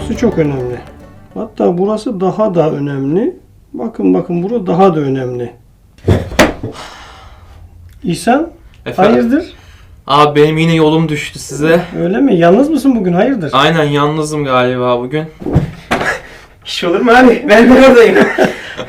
Burası çok önemli. Hatta burası daha da önemli. Bakın bakın bura daha da önemli. İhsan Efendim? hayırdır? Abi benim yine yolum düştü size. Öyle mi? Yalnız mısın bugün? Hayırdır? Aynen yalnızım galiba bugün. İş olur mu abi? Ben de oradayım.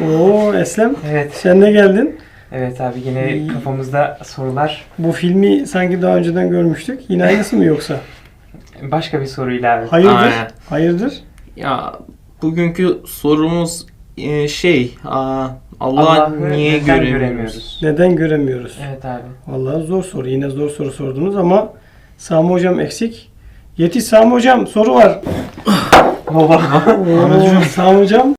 Oo Eslem evet. sen de geldin. Evet abi yine kafamızda sorular. Bu filmi sanki daha önceden görmüştük. Yine aynısı mı yoksa? Başka bir soruyla. Hayırdır? Aynen. Hayırdır? Ya bugünkü sorumuz e, şey aa, Allah Allah'ı niye neden göremiyoruz? Neden göremiyoruz? Evet abi. Vallahi zor soru. Yine zor soru sordunuz ama Sami hocam eksik. Yetiş Sami hocam soru var. Baba. Sami hocam.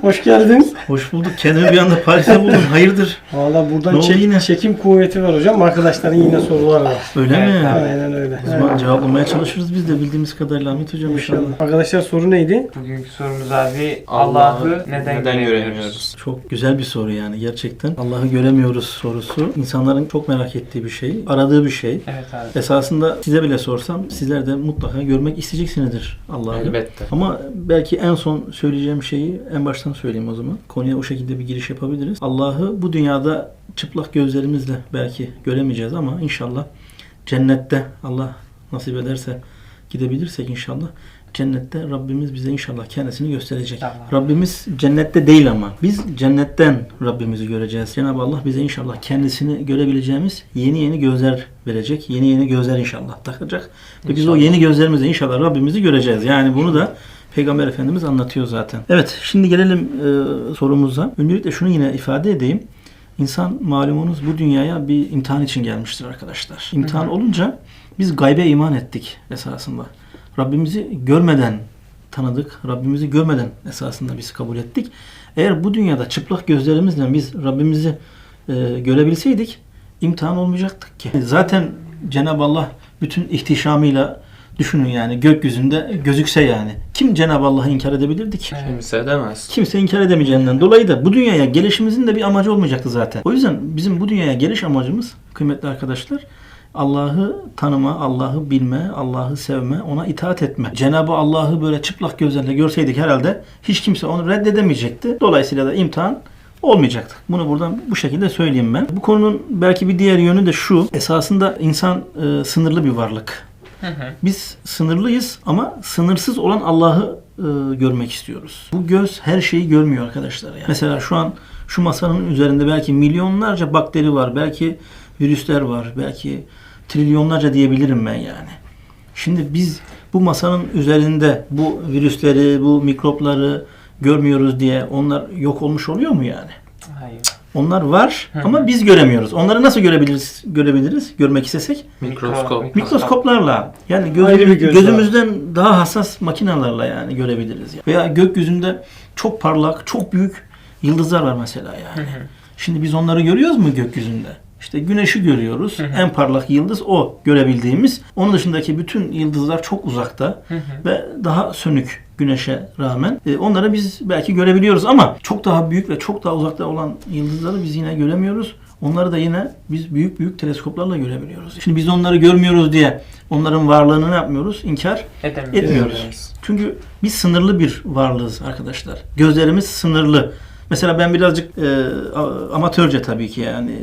Hoş geldin. Hoş bulduk. Kendimi bir anda Paris'te buldum. Hayırdır? Valla buradan Ne oldu çek- yine? çekim kuvveti var hocam. Arkadaşların yine sorular var. Öyle Evet, mi? abi. Aynen öyle. O zaman cevaplamaya çalışırız biz de bildiğimiz kadarıyla Ahmet Hocam inşallah. İnşallah. Arkadaşlar soru neydi? Bugünkü sorumuz abi Allah'ı neden, göremiyoruz? Çok güzel bir soru yani gerçekten. Allah'ı göremiyoruz sorusu. İnsanların çok merak ettiği bir şey, aradığı bir şey. Evet abi. Esasında size bile sorsam sizler de mutlaka görmek isteyeceksinizdir Allah'ı. Elbette. Ama belki en son söyleyeceğim şeyi en baştan söyleyeyim o zaman. Konuya o şekilde bir giriş yapabiliriz. Allah'ı bu dünyada çıplak gözlerimizle belki göremeyeceğiz ama inşallah cennette Allah nasip ederse gidebilirsek inşallah cennette Rabbimiz bize inşallah kendisini gösterecek. Tamam. Rabbimiz cennette değil ama biz cennetten Rabbimizi göreceğiz. Cenab-ı Allah bize inşallah kendisini görebileceğimiz yeni yeni gözler verecek. Yeni yeni gözler inşallah takacak. Ve biz o yeni gözlerimizle inşallah Rabbimizi göreceğiz. Yani bunu da Peygamber Efendimiz anlatıyor zaten. Evet şimdi gelelim e, sorumuza. Öncelikle şunu yine ifade edeyim. İnsan malumunuz bu dünyaya bir imtihan için gelmiştir arkadaşlar. İmtihan olunca biz gaybe iman ettik esasında. Rabbimizi görmeden tanıdık. Rabbimizi görmeden esasında biz kabul ettik. Eğer bu dünyada çıplak gözlerimizle biz Rabbimizi e, görebilseydik imtihan olmayacaktık ki. Zaten Cenab-ı Allah bütün ihtişamıyla düşünün yani gökyüzünde gözükse yani. Kim Cenab-ı Allah'ı inkar edebilirdi ki? Kimse edemez. Kimse inkar edemeyeceğinden dolayı da bu dünyaya gelişimizin de bir amacı olmayacaktı zaten. O yüzden bizim bu dünyaya geliş amacımız kıymetli arkadaşlar Allah'ı tanıma, Allah'ı bilme, Allah'ı sevme, ona itaat etme. Cenab-ı Allah'ı böyle çıplak gözlerle görseydik herhalde hiç kimse onu reddedemeyecekti. Dolayısıyla da imtihan olmayacaktı. Bunu buradan bu şekilde söyleyeyim ben. Bu konunun belki bir diğer yönü de şu. Esasında insan e, sınırlı bir varlık. Hı hı. Biz sınırlıyız ama sınırsız olan Allah'ı e, görmek istiyoruz. Bu göz her şeyi görmüyor arkadaşlar. Yani. Mesela şu an şu masanın üzerinde belki milyonlarca bakteri var, belki virüsler var, belki trilyonlarca diyebilirim ben yani. Şimdi biz bu masanın üzerinde bu virüsleri, bu mikropları görmüyoruz diye onlar yok olmuş oluyor mu yani? Hayır. Onlar var Hı ama biz göremiyoruz. Onları nasıl görebiliriz? Görebiliriz, görmek istesek? Mikroskop. Mikroskoplarla yani Ayrı gözümüz, bir göz gözümüzden daha hassas makinalarla yani görebiliriz. Yani. Veya gökyüzünde çok parlak, çok büyük yıldızlar var mesela yani. Şimdi biz onları görüyoruz mu gökyüzünde? İşte güneşi görüyoruz. En parlak yıldız o görebildiğimiz. Onun dışındaki bütün yıldızlar çok uzakta ve daha sönük güneşe rağmen. E, onları biz belki görebiliyoruz ama çok daha büyük ve çok daha uzakta olan yıldızları biz yine göremiyoruz. Onları da yine biz büyük büyük teleskoplarla görebiliyoruz. Şimdi biz onları görmüyoruz diye onların varlığını ne yapmıyoruz? İnkar Edemiyoruz. etmiyoruz. Çünkü biz sınırlı bir varlığız arkadaşlar. Gözlerimiz sınırlı. Mesela ben birazcık e, amatörce tabii ki yani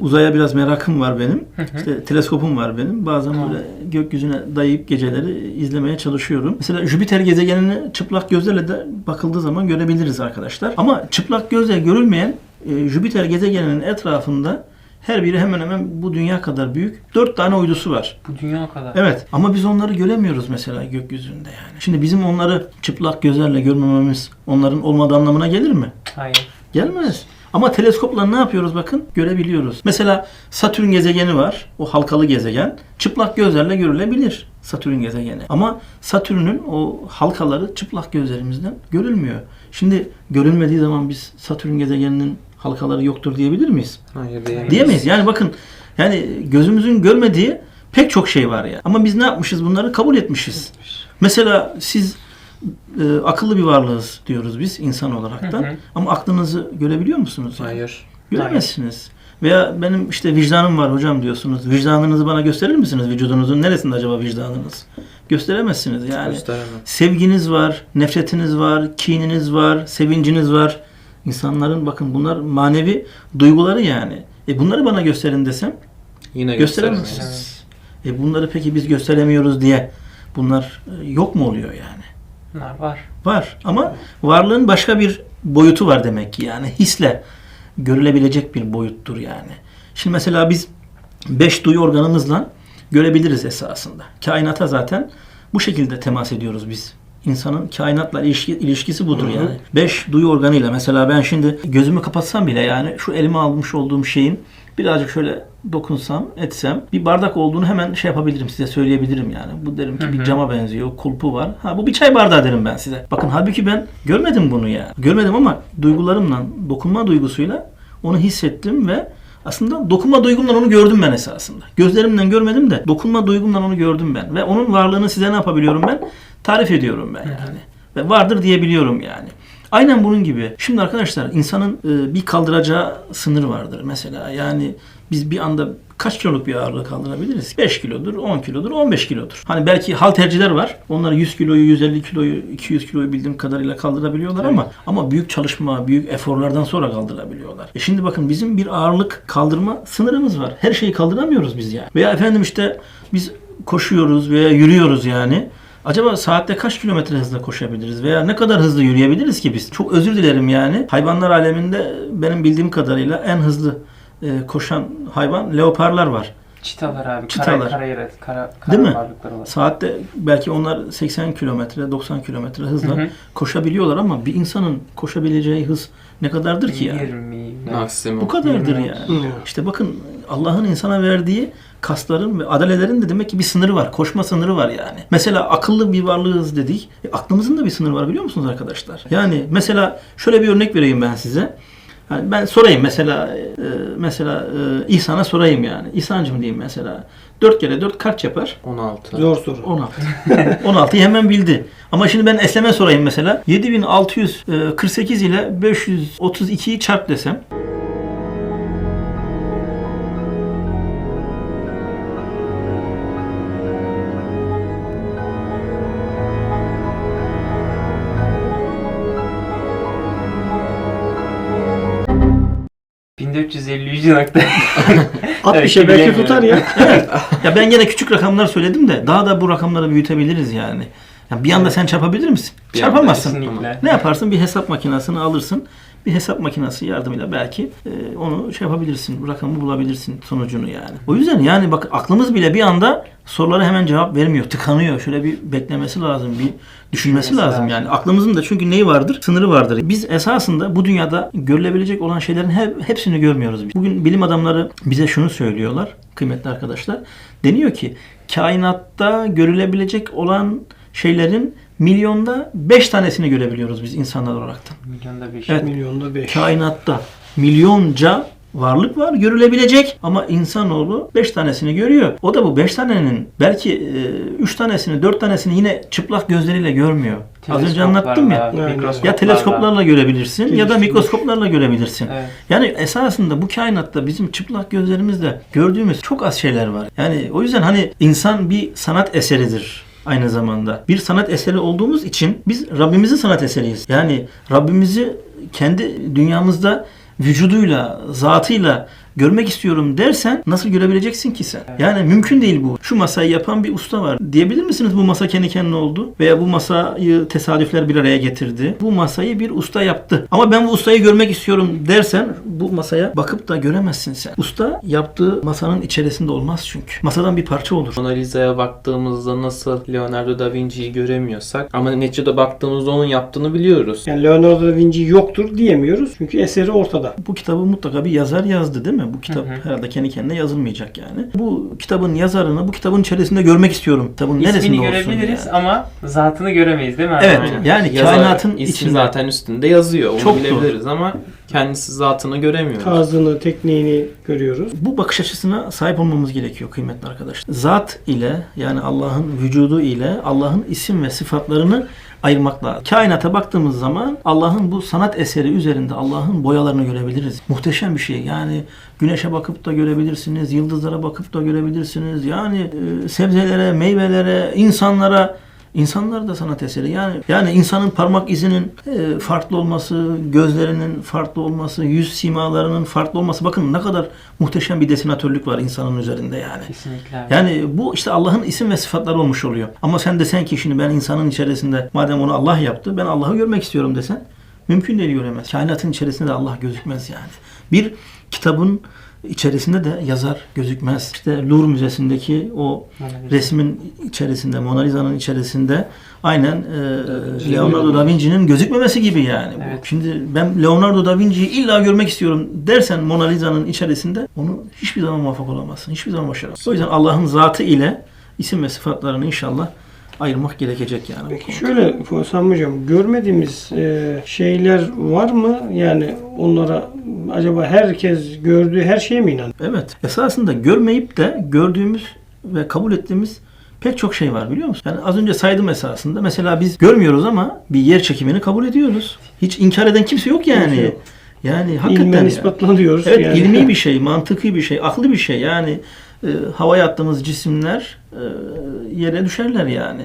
uzaya biraz merakım var benim. İşte teleskopum var benim. Bazen böyle gökyüzüne dayayıp geceleri izlemeye çalışıyorum. Mesela Jüpiter gezegenini çıplak gözlerle de bakıldığı zaman görebiliriz arkadaşlar. Ama çıplak gözle görülmeyen e, Jüpiter gezegeninin etrafında her biri hemen hemen bu dünya kadar büyük. Dört tane uydusu var. Bu dünya kadar. Evet ama biz onları göremiyoruz mesela gökyüzünde yani. Şimdi bizim onları çıplak gözlerle görmememiz onların olmadığı anlamına gelir mi? Hayır. Gelmez. Ama teleskopla ne yapıyoruz bakın? Görebiliyoruz. Mesela Satürn gezegeni var. O halkalı gezegen. Çıplak gözlerle görülebilir Satürn gezegeni. Ama Satürn'ün o halkaları çıplak gözlerimizden görülmüyor. Şimdi görülmediği zaman biz Satürn gezegeninin halkaları yoktur diyebilir miyiz? Hayır diyemeyiz. Diyemeyiz. Yani bakın yani gözümüzün görmediği pek çok şey var ya. Ama biz ne yapmışız bunları kabul etmişiz. Mesela siz e, akıllı bir varlığız diyoruz biz insan olarak da. Hı hı. Ama aklınızı görebiliyor musunuz? yani? Hayır. Göremezsiniz. Veya benim işte vicdanım var hocam diyorsunuz. Vicdanınızı bana gösterir misiniz? Vücudunuzun neresinde acaba vicdanınız? Gösteremezsiniz yani. Gösteremem. Sevginiz var, nefretiniz var, kininiz var, sevinciniz var. İnsanların bakın bunlar manevi duyguları yani. E bunları bana gösterin desem Yine gösteremezsiniz. E bunları peki biz gösteremiyoruz diye bunlar e, yok mu oluyor yani? Bunlar var. Var ama varlığın başka bir boyutu var demek ki yani hisle görülebilecek bir boyuttur yani. Şimdi mesela biz beş duyu organımızla görebiliriz esasında. Kainata zaten bu şekilde temas ediyoruz biz. İnsanın kainatla ilişki, ilişkisi budur yani. Beş duyu organıyla mesela ben şimdi gözümü kapatsam bile yani şu elime almış olduğum şeyin birazcık şöyle dokunsam, etsem bir bardak olduğunu hemen şey yapabilirim size söyleyebilirim yani. Bu derim ki bir cama benziyor, kulpu var. Ha bu bir çay bardağı derim ben size. Bakın halbuki ben görmedim bunu ya. Görmedim ama duygularımla, dokunma duygusuyla onu hissettim ve aslında dokunma duygumla onu gördüm ben esasında. Gözlerimden görmedim de dokunma duygumla onu gördüm ben. Ve onun varlığını size ne yapabiliyorum ben? Tarif ediyorum ben yani. Ve vardır diyebiliyorum yani. Aynen bunun gibi. Şimdi arkadaşlar insanın e, bir kaldıracağı sınır vardır mesela. Yani biz bir anda kaç kiloluk bir ağırlığı kaldırabiliriz? 5 kilodur, 10 kilodur, 15 kilodur. Hani belki halterciler var. Onlar 100 kiloyu, 150 kiloyu, 200 kiloyu bildiğim kadarıyla kaldırabiliyorlar ama ama büyük çalışma, büyük eforlardan sonra kaldırabiliyorlar. E şimdi bakın bizim bir ağırlık kaldırma sınırımız var. Her şeyi kaldıramıyoruz biz yani. Veya efendim işte biz koşuyoruz veya yürüyoruz yani. Acaba saatte kaç kilometre hızla koşabiliriz veya ne kadar hızlı yürüyebiliriz ki biz? Çok özür dilerim yani. Hayvanlar aleminde benim bildiğim kadarıyla en hızlı e, koşan hayvan leoparlar var. Çitalar abi. Çitalar. Kara, kara, kara, kara Değil mi? var. Saatte belki onlar 80 kilometre, 90 kilometre hızla Hı hı. koşabiliyorlar ama bir insanın koşabileceği hız ne kadardır ki yani? 20. Maksimum. Bu kadardır yani. İşte bakın Allah'ın insana verdiği kasların ve adalelerin de demek ki bir sınırı var. Koşma sınırı var yani. Mesela akıllı bir varlığız dedik. E, aklımızın da bir sınırı var biliyor musunuz arkadaşlar? Yani mesela şöyle bir örnek vereyim ben size. Yani ben sorayım mesela e, mesela e, İhsan'a sorayım yani. İhsan'cım diyeyim mesela. 4 kere 4 kaç yapar? 16. Zor soru. 16. 16'yı hemen bildi. Ama şimdi ben Eslem'e sorayım mesela. 7648 ile 532'yi çarp desem. Ee, 1453 nokta. 60'a Evet, belki bilemiyorum. tutar ya. Evet. ya ben gene küçük rakamlar söyledim de daha da bu rakamları büyütebiliriz yani. Ya bir anda sen çarpabilir misin? Bir Çarpamazsın. Ne yaparsın? Bir hesap makinesini alırsın. Bir hesap makinesi yardımıyla belki e, onu şey yapabilirsin, bu rakamı bulabilirsin sonucunu yani. O yüzden yani bak aklımız bile bir anda sorulara hemen cevap vermiyor, tıkanıyor. Şöyle bir beklemesi lazım, bir düşünmesi Düşünmesi lazım yani. Aklımızın da çünkü neyi vardır? Sınırı vardır. Biz esasında bu dünyada görülebilecek olan şeylerin hep, hepsini görmüyoruz. Bugün bilim adamları bize şunu söylüyorlar kıymetli arkadaşlar. Deniyor ki kainatta görülebilecek olan şeylerin milyonda 5 tanesini görebiliyoruz biz insanlar olaraktan. Milyonda bir Evet. Milyonda 5. Kainatta milyonca varlık var görülebilecek ama insanoğlu 5 tanesini görüyor. O da bu 5 tanenin belki 3 tanesini 4 tanesini yine çıplak gözleriyle görmüyor. Az önce anlattım ya. Yani. Ya teleskoplarla görebilirsin ya da mikroskoplarla görebilirsin. Evet. Yani esasında bu kainatta bizim çıplak gözlerimizle gördüğümüz çok az şeyler var. Yani o yüzden hani insan bir sanat eseridir aynı zamanda. Bir sanat eseri olduğumuz için biz Rabbimizin sanat eseriyiz. Yani Rabbimizi kendi dünyamızda vücuduyla, zatıyla görmek istiyorum dersen nasıl görebileceksin ki sen? Yani mümkün değil bu. Şu masayı yapan bir usta var. Diyebilir misiniz bu masa kendi kendine oldu? Veya bu masayı tesadüfler bir araya getirdi. Bu masayı bir usta yaptı. Ama ben bu ustayı görmek istiyorum dersen bu masaya bakıp da göremezsin sen. Usta yaptığı masanın içerisinde olmaz çünkü. Masadan bir parça olur. Mona Lisa'ya baktığımızda nasıl Leonardo da Vinci'yi göremiyorsak ama neticede baktığımızda onun yaptığını biliyoruz. Yani Leonardo da Vinci yoktur diyemiyoruz. Çünkü eseri ortada. Bu kitabı mutlaka bir yazar yazdı değil mi? Bu kitap Hı hı. herhalde kendi kendine yazılmayacak yani. Bu kitabın yazarını bu kitabın içerisinde görmek istiyorum. Kitabın neresinde İsmini olsun görebiliriz yani. ama zatını göremeyiz değil mi? Evet. Aynen. yani Yazar kainatın ismi içinde. zaten üstünde yazıyor. Onu Çok doğru. bilebiliriz ama kendisi zatını göremiyoruz. Tarzını, tekniğini görüyoruz. Bu bakış açısına sahip olmamız gerekiyor kıymetli arkadaşlar. Zat ile yani Allah'ın vücudu ile Allah'ın isim ve sıfatlarını ayırmak lazım. Kainata baktığımız zaman Allah'ın bu sanat eseri üzerinde Allah'ın boyalarını görebiliriz. Muhteşem bir şey. Yani güneşe bakıp da görebilirsiniz, yıldızlara bakıp da görebilirsiniz. Yani e, sebzelere, meyvelere, insanlara İnsanlar da sanat eseri. Yani yani insanın parmak izinin e, farklı olması, gözlerinin farklı olması, yüz simalarının farklı olması. Bakın ne kadar muhteşem bir desinatörlük var insanın üzerinde yani. Kesinlikle. Yani bu işte Allah'ın isim ve sıfatları olmuş oluyor. Ama sen desen ki şimdi ben insanın içerisinde madem onu Allah yaptı ben Allah'ı görmek istiyorum desen mümkün değil göremez. Kainatın içerisinde de Allah gözükmez yani. Bir kitabın içerisinde de yazar gözükmez. İşte Louvre Müzesi'ndeki o Lisa. resmin içerisinde, Mona Lisa'nın içerisinde aynen e, Leonardo da Vinci'nin gözükmemesi gibi yani. Evet. Şimdi ben Leonardo da Vinci'yi illa görmek istiyorum dersen Mona Lisa'nın içerisinde onu hiçbir zaman muvaffak olamazsın. Hiçbir zaman başaramazsın. O yüzden Allah'ın zatı ile isim ve sıfatlarını inşallah ayırmak gerekecek yani. Peki şöyle Fuat Hocam görmediğimiz e, şeyler var mı? Yani onlara acaba herkes gördüğü her şeye mi inanıyor? Evet. Esasında görmeyip de gördüğümüz ve kabul ettiğimiz pek çok şey var biliyor musun? Yani az önce saydım esasında. Mesela biz görmüyoruz ama bir yer çekimini kabul ediyoruz. Hiç inkar eden kimse yok yani. Kimse yok. Yani hakikaten İlmen ispatlanıyoruz. Evet yani. ilmi bir şey, mantıki bir şey, aklı bir şey. Yani e, havaya attığımız cisimler e, yere düşerler yani.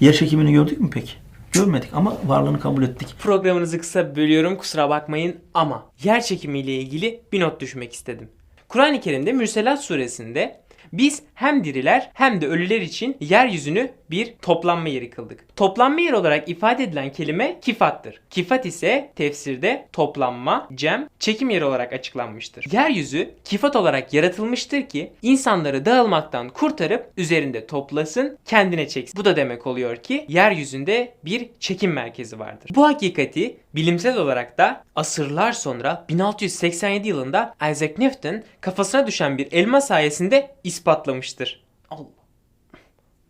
Yer çekimini gördük mü peki? Görmedik ama varlığını kabul ettik. Programınızı kısa bölüyorum kusura bakmayın ama yer çekimiyle ilgili bir not düşmek istedim. Kur'an-ı Kerim'de Mürselat suresinde biz hem diriler hem de ölüler için yeryüzünü bir toplanma yeri kıldık. Toplanma yeri olarak ifade edilen kelime kifattır. Kifat ise tefsirde toplanma, cem, çekim yeri olarak açıklanmıştır. Yeryüzü kifat olarak yaratılmıştır ki insanları dağılmaktan kurtarıp üzerinde toplasın, kendine çeksin. Bu da demek oluyor ki yeryüzünde bir çekim merkezi vardır. Bu hakikati bilimsel olarak da asırlar sonra 1687 yılında Isaac Newton kafasına düşen bir elma sayesinde ispatlamıştır. Allah.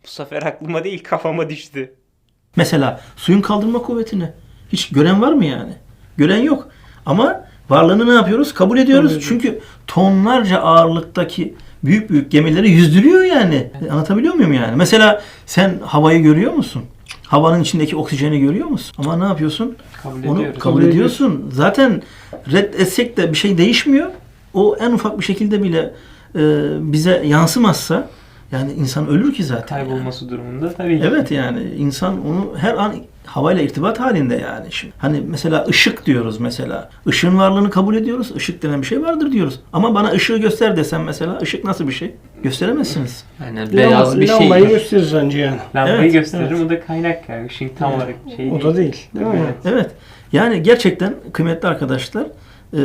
Bu sefer aklıma değil kafama düştü. Mesela suyun kaldırma kuvvetini hiç gören var mı yani? Gören yok. Ama varlığını ne yapıyoruz? Kabul ediyoruz. Kabul. Çünkü tonlarca ağırlıktaki büyük büyük gemileri yüzdürüyor yani. Anlatabiliyor muyum yani? Mesela sen havayı görüyor musun? Havanın içindeki oksijeni görüyor musun? Ama ne yapıyorsun? kabul Onu ediyoruz. kabul ediyorsun. Zaten reddetsek de bir şey değişmiyor. O en ufak bir şekilde bile e, bize yansımazsa yani insan ölür ki zaten. yani. Kaybolması durumunda tabii ki. Evet yani insan onu her an havayla irtibat halinde yani. Şimdi hani mesela ışık diyoruz mesela. Işığın varlığını kabul ediyoruz. Işık denen bir şey vardır diyoruz. Ama bana ışığı göster desem mesela ışık nasıl bir şey? Gösteremezsiniz. Yani beyaz bir şey. Lambayı gösterir anca yani. Lambayı Evet, gösteririm o da kaynak yani. Işın tam olarak şey O da değil. Değil mi? Evet. Evet. Yani gerçekten kıymetli arkadaşlar e,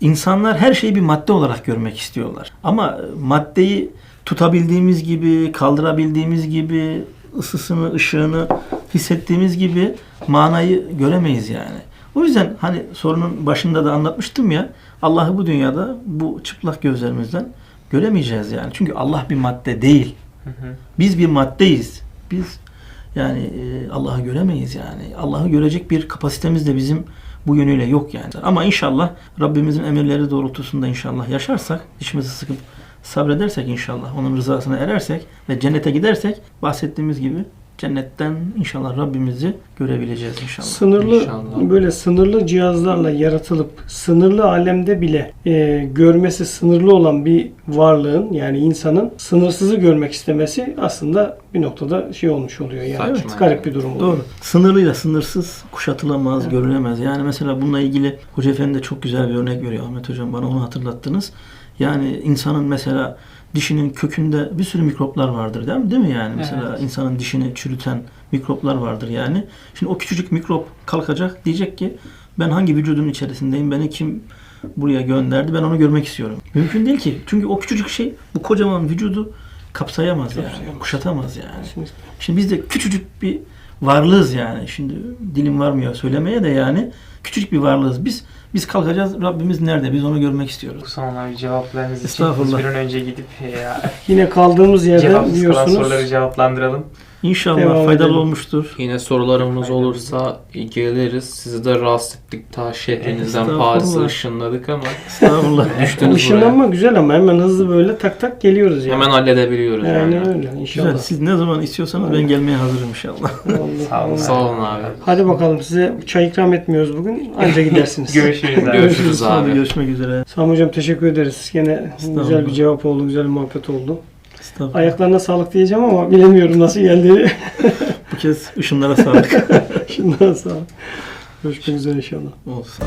insanlar her şeyi bir madde olarak görmek istiyorlar. Ama maddeyi tutabildiğimiz gibi, kaldırabildiğimiz gibi, ısısını, ışığını hissettiğimiz gibi manayı göremeyiz yani. O yüzden hani sorunun başında da anlatmıştım ya Allah'ı bu dünyada bu çıplak gözlerimizden göremeyeceğiz yani. Çünkü Allah bir madde değil. Biz bir maddeyiz. Biz yani e, Allah'ı göremeyiz yani. Allah'ı görecek bir kapasitemiz de bizim bu yönüyle yok yani. Ama inşallah Rabbimizin emirleri doğrultusunda inşallah yaşarsak, dişimizi sıkıp sabredersek inşallah, onun rızasına erersek ve cennete gidersek bahsettiğimiz gibi cennetten inşallah Rabbimizi görebileceğiz inşallah. Sınırlı İnşallah. böyle sınırlı cihazlarla yaratılıp sınırlı alemde bile e, görmesi sınırlı olan bir varlığın yani insanın sınırsızı görmek istemesi aslında bir noktada şey olmuş oluyor yani. Saçma Garip yani. bir durum oluyor. Doğru. Sınırlıyla sınırsız kuşatılamaz, görülemez. Yani mesela bununla ilgili Hoca Efendi de çok güzel bir örnek veriyor Ahmet Hocam. Bana onu hatırlattınız. Yani insanın mesela dişinin kökünde bir sürü mikroplar vardır değil mi? Değil mi yani? Mesela Evet. insanın dişini çürüten mikroplar vardır yani. Şimdi o küçücük mikrop kalkacak diyecek ki ben hangi vücudun içerisindeyim? Beni kim buraya gönderdi? Ben onu görmek istiyorum. Mümkün değil ki. Çünkü o küçücük şey bu kocaman vücudu kapsayamaz yani. Kapsayamaz. Kuşatamaz yani. Kesinlikle. Şimdi biz de küçücük bir varlığız yani. Şimdi dilim varmıyor söylemeye de yani küçücük bir varlığız. Biz biz kalkacağız. Rabbimiz nerede? Biz onu görmek istiyoruz. Son abi cevaplarınız için bir an önce gidip ya, Yine kaldığımız yerden diyorsunuz. soruları cevaplandıralım. İnşallah Devam faydalı edelim. olmuştur. Yine sorularımız olursa geliriz. Sizi de rahatsız ettik. Ta şehrinizden. Paris'e ışınladık ama Estağfurullah. düştünüz buraya. Işınlanma güzel ama hemen hızlı böyle tak tak geliyoruz yani. Hemen halledebiliyoruz yani. yani öyle Güzel. inşallah. Siz ne zaman istiyorsanız ben gelmeye hazırım inşallah. Sağ olun. Sağ olun abi. Hadi bakalım size çay ikram etmiyoruz bugün. Anca gidersiniz. Görüşürüz abi. Görüşürüz Hadi abi. görüşmek üzere. Sami hocam teşekkür ederiz. Gene Estağfurullah. güzel bir cevap oldu, güzel bir muhabbet oldu. Ayaklarına sağlık diyeceğim ama bilemiyorum nasıl geldiğini. Bu kez ışınlara sağlık. Şundan sağ ol. Görüşmek üzere inşallah. Olsun.